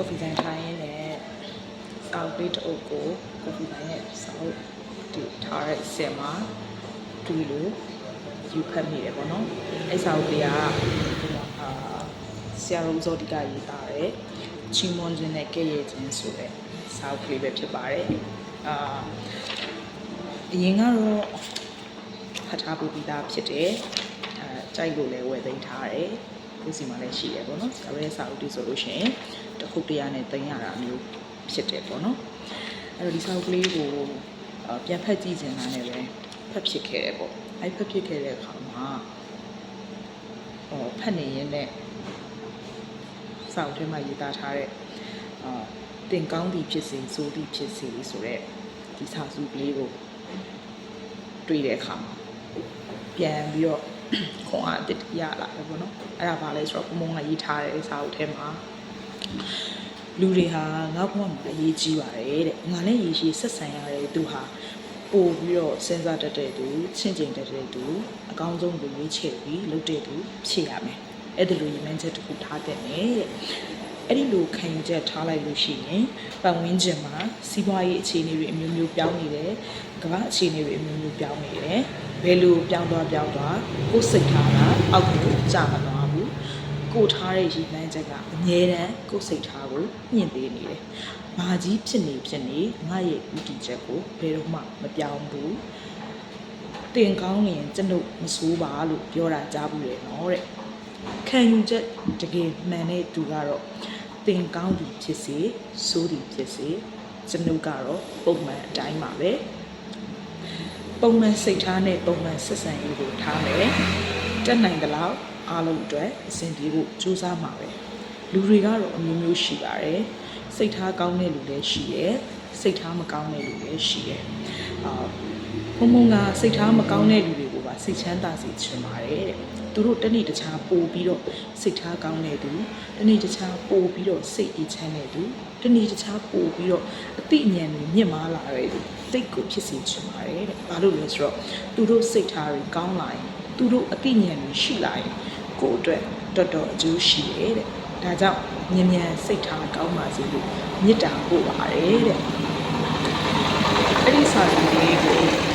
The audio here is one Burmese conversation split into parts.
ကော်ဖီဆိုင်ထိုင်ရင်းနဲ့စောက်လေးတစ်အုပ်ကိုကော်ဖီဆိုင်ရဲ့စောက်ဒီထားတဲ့ဆင်မှာတွေ့လို့ယူဖတ်မိတယ်ပေါ့နော်အဲ့စောက်လေးကဒီမှာအာဆရာတော်ဇောတိကရေးသားတယ်ချီမွန်ခြင်းနဲ့ကဲ့ရဲ့ခြင်းဆိုတဲ့စောက်ကလေးပဲဖြစ်ပါတယ်အာအရင်ကတော့ဖတ်ထားပူပြီးသားဖြစ်တယ်အဲကြိုက်လို့လည်းဝယ်သိမ်းထားတယ် ကိုယ်စီမှာလည်းရှိတယ်ပေါ့နော်ဆရာရဲ့စာအုပ်တီဆိုလို့ရှိရင်တစ်ခုတည်းရနဲ့သိမ်းရတာမျိုးဖြစ်တယ်ပေါ့နော်အဲ့တော့ဒီစာအုပ်ကလေးကိုအာပြန်ဖတ်ကြည့်ခြင်းနဲ့လည်းဖတ်ဖြစ်ခဲ့တယ်ပေါ့အဲ့ဖတ်ဖြစ်ခဲ့တဲ့အခါမှာဟောဖတ်နေရင်လည်းစာအုပ်ထဲမှာရေးသားထားတဲ့အာတင်ကောင်းသည်ဖြစ်စေဆိုသည်ဖြစ်စေဆိုတဲ့ဒီစာစုကလေးကိုတွေ့တဲ့အခါမှာပြန်ပြီးတော့ ခွန်အားအတစ်ရလာတယ်ပေါ့နော်အဲ့ဒါဘာလဲဆိုတော့ဘုံဘုံကရေးထားတဲ့စာအုပ်ထဲမှာလူတွေဟာငါ့ဘဝမှာအရေးကြီးပါတယ်တဲ့ငါနဲ့ရေရှည်ဆက်ဆံရတယ်သူဟာပို့ပြီးတော့စဉ်းစားတတ်တဲ့သူချင့်ချိန်တတ်တဲ့သူအကောင်းဆုံးကိုရွေးချယ်ပြီးလုပ်တဲ့သူဖြစ်ရမယ်အဲ့ဒါလိုရည်မှန်းချက်တစ်ခုထားတဲ့နဲ့တဲ့ အဲ့ဒီလိုခံယူချက်ထားလိုက်လို့ရှိရင်ပတ်ဝန်းကျင်မှာစီးပွားရေးအခြေအနေတွေအမျိုးမျိုးပြောင်းနေတယ်ကမ္ဘာအခြေအနေတွေအမျိုးမျိုးပြောင်းနေတယ်ဘယ်လိုပြောင်းသွားပြောင်းသွားကိုယ်စိတ်ထားတာအောက်ကိုကြာမသွားဘူးကိုယ်ထားတဲ့ရည်မှန်းချက်ကအမြဲတမ်းကိုယ်စိတ်ထားကိုမြင့်ပေးနေတယ်။ဘာကြီးဖြစ်နေဖြစ်နေငါရဲ့ဥတီချက်ကိုဘယ်တော့မှမပြောင်းဘူး။တင်ကောင်းရင်ကျွန်ုပ်မဆိုးပါလို့ပြောတာကြားဘူးလေနော်တဲ့။ခံယူချက်တကယ်မှန်တဲ့သူကတော့ တင်ကောင်းသည်ဖြစ်စေဆိုးသည်ဖြစ်စေကျွန်ုပ်ကတော့ပုံမှန်အတိုင်းပါပဲ။ပုံမှန်စိတ်ထားနဲ့ပုံမှန်ဆက်ဆံရေးကိုထားမယ်။တက်နိုင်သလောက်အားလုံးအတွက်အဆင်ပြေဖို့ကြိုးစားမှာပဲ။လူတွေကတော့အမျိုးမျိုးရှိပါတယ်။စိတ်ထားကောင်းတဲ့လူလည်းရှိတယ်။စိတ်ထားမကောင်းတဲ့လူလည်းရှိတယ်။အာဘုံဘုံကစိတ်ထားမကောင်းတဲ့လူတွေကိုပါစိတ်ချမ်းသာစေချင်ပါတယ်တဲ့။ သူတို့တနေ့တခြားပို့ပြီးတော့စိတ်ထားကောင်းတဲ့သူတနေ့တခြားပို့ပြီးတော့စိတ်အေးချမ်းတဲ့သူတနေ့တခြားပို့ပြီးတော့အသိဉာဏ်တွေမြင့်မားလာတဲ့သူစိတ်ကိုဖြစ်စေချင်ပါတယ်တဲ့။ဘာလို့လဲဆိုတော့သူတို့စိတ်ထားတွေကောင်းလာရင်သူတို့အသိဉာဏ်တွေရှိလာရင်ကိုယ့်အတွက်တော်တော်အကျိုးရှိတယ်တဲ့။ဒါကြောင့်ဉာဏ်ဉာဏ်စိတ်ထားကောင်းပါစေလို့မေတ္တာပို့ပါတယ်တဲ့။အဲ့ဒီစာကြည့်လေးကို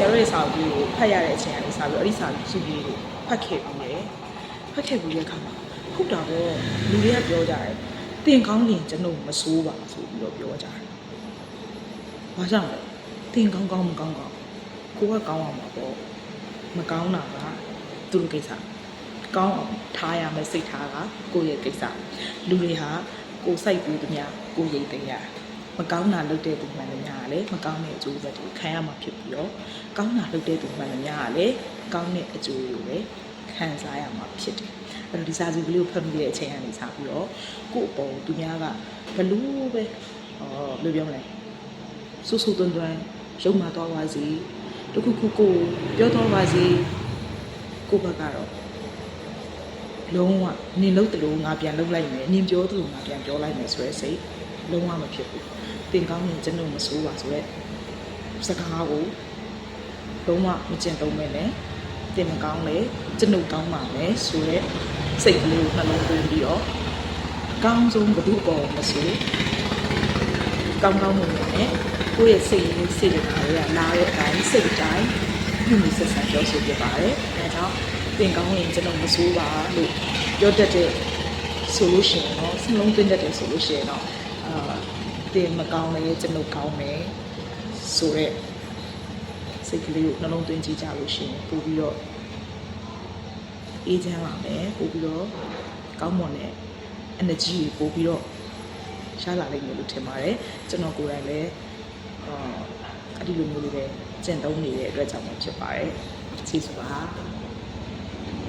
ဆရာရဲ့စာကြည့်ကိုဖတ်ရတဲ့အချိန်ကနေစပြီးအဲ့ဒီစာကြည့်လေးကိုဖတ်ခဲ့ပြီးတယ်။ဖတ်ခဲ့ပြီးတဲ့အခါမှာဟုတ်တာပေါ့လူတွေကပြောကြတယ်။တင်ကောင်းရင်ကျွန်တော်မစိုးပါဆိုပြီးတော့ပြောကြတယ်။ဘာကြောင့်လဲ။တင်ကောင်းကောင်းမကောင်းကောင်းကိုကကောင်းအောင်ပါပေါ့။မကောင်းတာကသူတို့ကိစ္စ။ကောင်းအောင်ထားရမယ်စိတ်ထားကကိုယ့်ရဲ့ကိစ္စလူတွေဟာကိုယ်စိုက်ပြီးသမျှကိုယ်ရိတ်သိမ်းရ မကောင်းတာလုပ်တဲ့သူမှန်တယ်များကလည်းမကောင်းတဲ့အကျိုးဆက်တွေခံရမှာဖြစ်ပြီးတော့ကောင်းတာလုပ်တဲ့သူမှန်တယ်များကလည်းကောင်းတဲ့အကျိုးတွေပဲခံစားရမှာဖြစ်တယ်အဲ့တော့ဒီစာစုကလေးကိုဖတ်မိတဲ့အချိန်ကနေစပြီးတော့ကိုယ့်အပေါ်သူများကဘလို့ပဲဟောဘယ်လိုပြောမလဲဆူဆူတွန်းတွန်းရုံမာသွားပါစေတခုခုကိုပြောတော့ပါစေကိုယ့်ဘက်ကတော့လုံးဝနင်လို့တလို့ငါပြန်လုပ်လိုက်မယ်နင်ပြောတလို့ငါပြန်ပြောလိုက်မယ်ဆိုရဲစိတ် လုံးဝမဖြစ်ဘူးတင်ကောင်းရင်ကျွန်တော်မစိုးပါဆိုရဲစကားကိုလုံးဝမကျင့်သုံးမဲ့နဲ့တင်မကောင်းလေကျွန်တော်ကောင်းပါမယ်ဆိုရဲစိတ်ကလေးကိုနှလုံးသွင်းပြီးတော့အကောင်းဆုံးဘု து ပေါ်မစိုးကောင်းကောင်းမွန်မွန်နဲ့ကိုယ့်ရဲ့စိတ်ရင်းစိတ်ဓာတ်တွေကနားတဲ့အတိုင်းစိတ်တိုင်းပြုမိဆက်ဆံပြောဆိုပြပါတယ်အဲဒါကြောင့်တင်ကောင်းရင်ကျွန်တော်မစိုးပါလို့ပြောတတ်တဲ့ဆိုလို့ရှိရင်တော့စလုံးသွင်းတတ်တယ်ဆိုလို့ရှိရင်တော့ အာတင်မကောင်းလေကျွန်တော်ကောင်းမယ်ဆိုတော့စိတ်ကလေးကိုနှလုံးသွင်းကြည့်ကြလို့ရှိရင်ပို့ပြီးတော့အေးချမ်းလာမယ်ပို့ပြီးတော့ကောင်းမွန်တဲ့ energy ကိုပို့ပြီးတော့ရှားလာလိမ့်မယ်လို့ထင်ပါတယ်ကျွန်တော်ကိုယ်တိုင်လည်းအာအဲ့ဒီလိုမျိုးလေးပဲကျင့်သုံးနေတဲ့အတွက်ကြောင့်ပဲဖြစ်ပါတယ်ကျေးဇူးပါ